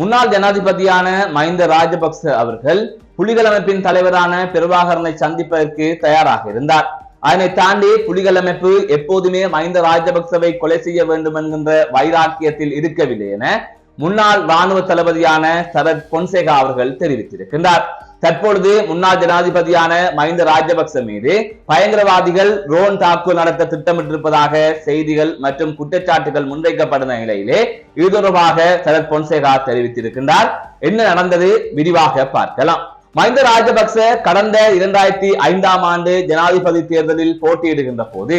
முன்னாள் ஜனாதிபதியான மஹிந்த ராஜபக்ச அவர்கள் புலிகள் அமைப்பின் தலைவரான பிரபாகரனை சந்திப்பதற்கு தயாராக இருந்தார். அதனை தாண்டி புலிகள் அமைப்பு எப்போதுமே மஹிந்த ராஜபக்சவை கொலை செய்ய வேண்டும் என்கின்ற வைராக்கியத்தில் இருக்கவில்லை என முன்னாள் ராணுவ தளபதியான சரத் பொன்சேகா அவர்கள் தெரிவித்திருக்கின்றார். தற்பொழுது முன்னாள் ஜனாதிபதியான மஹிந்த ராஜபக்ச மீது பயங்கரவாதிகள் ரோன் தாக்குதல் நடத்த திட்டமிட்டிருப்பதாக செய்திகள் மற்றும் குற்றச்சாட்டுகள் முன்வைக்கப்பட்ட நிலையிலே இது தொடர்பாக சரத் பொன்சேகா தெரிவித்திருக்கின்றார். என்ன நடந்தது விரிவாக பார்க்கலாம். மஹிந்த ராஜபக்ச கடந்த இரண்டாயிரத்தி ஐந்தாம் ஆண்டு ஜனாதிபதி தேர்தலில் போட்டியிடுகின்ற போது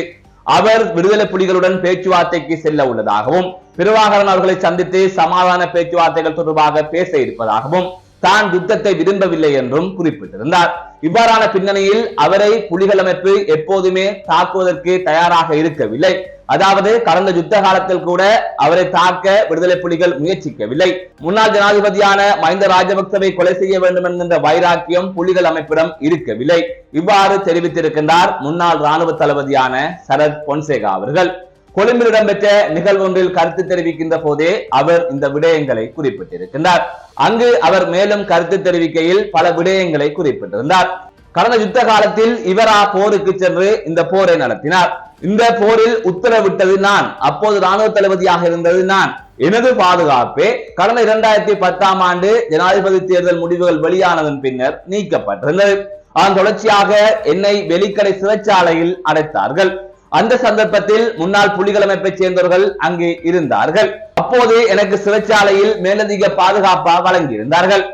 அவர் விடுதலை புலிகளுடன் பேச்சுவார்த்தைக்கு செல்ல உள்ளதாகவும் பிரபாகரன் அவர்களை சந்தித்து சமாதான பேச்சுவார்த்தைகள் தொடர்பாக பேச இருப்பதாகவும் தான் யுத்தத்தை விரும்பவில்லை என்றும் குறிப்பிட்டிருந்தார். இவ்வாறான பின்னணியில் அவரை புலிகள் அமைப்பு எப்போதுமே தாக்குவதற்கு தயாராக இருக்கவில்லை. அதாவது கடந்த யுத்த காலத்தில் கூட அவரை தாக்க விடுதலை புலிகள் முயற்சிக்கவில்லை. முன்னாள் ஜனாதிபதியான மஹிந்த ராஜபக்சவை கொலை செய்ய வேண்டும் என்கின்ற வைராக்கியம் புலிகள் அமைப்பிடம் இருக்கவில்லை. இவ்வாறு தெரிவித்திருக்கின்றார் முன்னாள் ராணுவ தளபதியான சரத் பொன்சேகா அவர்கள். கொழும்பில் இடம்பெற்ற நிகழ்வொன்றில் கருத்து தெரிவிக்கின்ற போதே அவர் இந்த விடயங்களை குறிப்பிட்டிருக்கின்றார். அங்கு அவர் மேலும் கருத்து தெரிவிக்கையில் பல விடயங்களை குறிப்பிட்டிருந்தார். கடந்த யுத்த காலத்தில் இவரா போருக்கு சென்று இந்த போரை நடத்தினார். இந்த போரில் உத்தரவிட்டது நான். அப்போது ராணுவ தளபதியாக இருந்தது நான். எனது பாதுகாப்பே கடந்த இரண்டாயிரத்தி பத்தாம் ஆண்டு ஜனாதிபதி தேர்தல் முடிவுகள் வெளியானதன் பின்னர் நீக்கப்பட்டிருந்தது. அதன் தொடர்ச்சியாக என்னை வெளிக்கடை சிறைச்சாலையில் அடைத்தார்கள். அந்த சந்தர்ப்பத்தில் முன்னாள் புலிகள் அமைப்பை சேர்ந்தவர்கள் அங்கு இருந்தார்கள். அப்போது எனக்கு சிறைச்சாலையில் மேலதிக பாதுகாப்பா வழங்கியிருந்தார்கள்.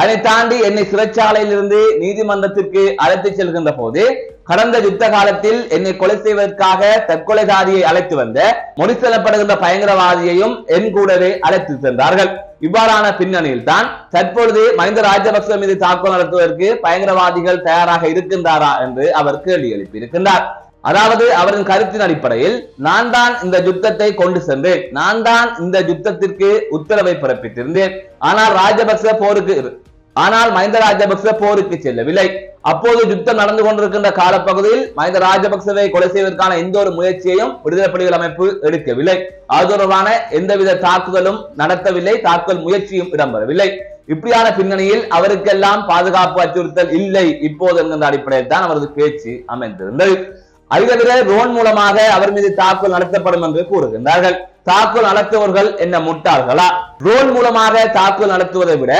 அதை தாண்டி என்னை சிறைச்சாலையில் இருந்து நீதிமன்றத்திற்கு அழைத்து செல்கின்ற போது கடந்த யுத்த காலத்தில் என்னை கொலை செய்வதற்காக தற்கொலைதாரியை அழைத்து வந்த மொழிசெல்லப்படுகின்ற பயங்கரவாதியையும் என் கூடவே அழைத்து சென்றார்கள். இவ்வாறான பின்னணியில் தான் தற்பொழுது மஹிந்த ராஜபக்ச மீது தாக்குதல் நடத்துவதற்கு பயங்கரவாதிகள் தயாராக இருக்கின்றாரா என்று அவர் கேள்வி எழுப்பியிருக்கின்றார். அதாவது அவரின் கருத்தின் அடிப்படையில் நான் தான் இந்த யுத்தத்தை கொண்டு சென்றேன். நான் தான் இந்த யுத்தத்திற்கு உத்தரவை பிறப்பித்திருந்தேன். ஆனால் ராஜபக்ச போருக்கு ஆனால் மஹிந்த ராஜபக்ச போருக்கு செல்லவில்லை. அப்போது யுத்தம் நடந்து கொண்டிருக்கின்ற காலப்பகுதியில் மஹிந்த ராஜபக்சவை கொலை செய்வதற்கான எந்த ஒரு முயற்சியையும் விடுதலை புலிகள் அமைப்பு எடுக்கவில்லை. அது தொடர்பான எந்தவித தாக்குதலும் நடத்தவில்லை. தாக்குதல் முயற்சியும் இடம்பெறவில்லை. இப்படியான பின்னணியில் அவருக்கெல்லாம் பாதுகாப்பு அச்சுறுத்தல் இல்லை. இப்போது என்கின்ற அடிப்படையில் தான் அவரது பேச்சு அமைந்திருந்தது. அது தவிர ரோன் மூலமாக அவர் மீது தாக்குதல் நடத்தப்படும் என்று கூறுகின்றார்கள். தாக்குதல் நடத்துவர்கள் என்ன முட்டாள்களா? ரோன் மூலமாக தாக்குதல் நடத்துவதை விட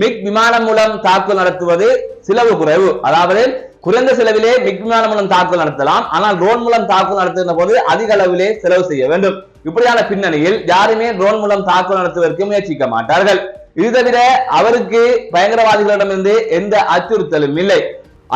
மிக் விமானம் மூலம் தாக்குதல் நடத்துவது செலவு குறைவு. அதாவது குறைந்த செலவிலே மிக் விமானம் மூலம் தாக்குதல் நடத்தலாம். ஆனால் ரோன் மூலம் தாக்குதல் நடத்துகின்ற போது அதிக அளவிலே செலவு செய்ய வேண்டும். இப்படியான பின்னணியில் யாருமே ரோன் மூலம் தாக்குதல் நடத்துவதற்கு முயற்சிக்க மாட்டார்கள். இது தவிர அவருக்கு பயங்கரவாதிகளிடமிருந்து எந்த அச்சுறுத்தலும் இல்லை.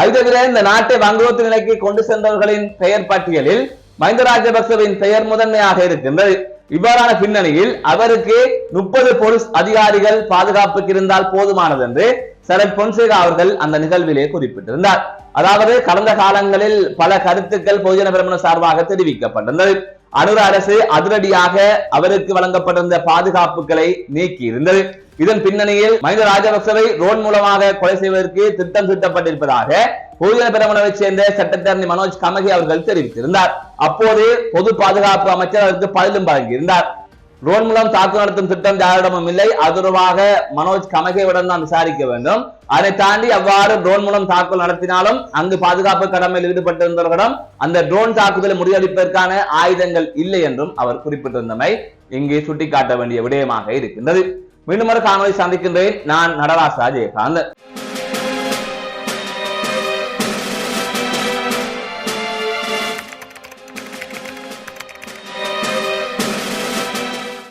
அது இந்த நாட்டை வங்குரோத்து நிலைக்கு கொண்டு சென்றவர்களின் பெயர் பட்டியலில் மஹிந்த ராஜபக்சவின் பெயர் முதன்மையாக இருக்கின்றது. இவ்வாறான பின்னணியில் அவருக்கு முப்பது போலீஸ் அதிகாரிகள் பாதுகாப்புக்கு இருந்தால் போதுமானது என்று சரத் பொன்சேகா அவர்கள் அந்த நிகழ்விலே குறிப்பிட்டிருந்தார். அதாவது கடந்த காலங்களில் பல கருத்துக்கள் பொதுஜன பிரமண சார்பாக தெரிவிக்கப்பட்டிருந்தது. அனுர அரசு அதிரடியாக அவருக்கு வழங்கப்பட்டிருந்த பாதுகாப்புகளை நீக்கி இருந்தது இதன் பின்னணியில் மஹிந்த ராஜபக்சவை ரோன் மூலமாக கொலை செய்வதற்கு திட்டம் தீட்டப்பட்டிருப்பதாக பொதுஜன பெருமனவை சேர்ந்த சட்டத்தரணி மனோஜ் கமகி அவர்கள் தெரிவித்திருந்தார். அப்போது பொது பாதுகாப்பு அமைச்சர் அதற்கு பதிலும் வழங்கியிருந்தார். ட்ரோன் மூலம் தாக்கு நடத்தும் திட்டம் யாரிடமும் இல்லை. அது தொடர்பாக மனோஜ் கமகேவிடம் தான் விசாரிக்க வேண்டும். அதை தாண்டி அவ்வாறு ட்ரோன் மூலம் தாக்குதல் நடத்தினாலும் அங்கு பாதுகாப்பு கடமையில் ஈடுபட்டிருந்தவர்களிடம் அந்த ட்ரோன் தாக்குதலை முறியடிப்பதற்கான ஆயுதங்கள் இல்லை என்றும் அவர் குறிப்பிட்டிருந்தமை இங்கே சுட்டிக்காட்ட வேண்டிய விடயமாக இருக்கின்றது. மீண்டும் ஒரு காணொலி சந்திக்கின்றேன். நான் நடராசா ஜெயகாந்தன்.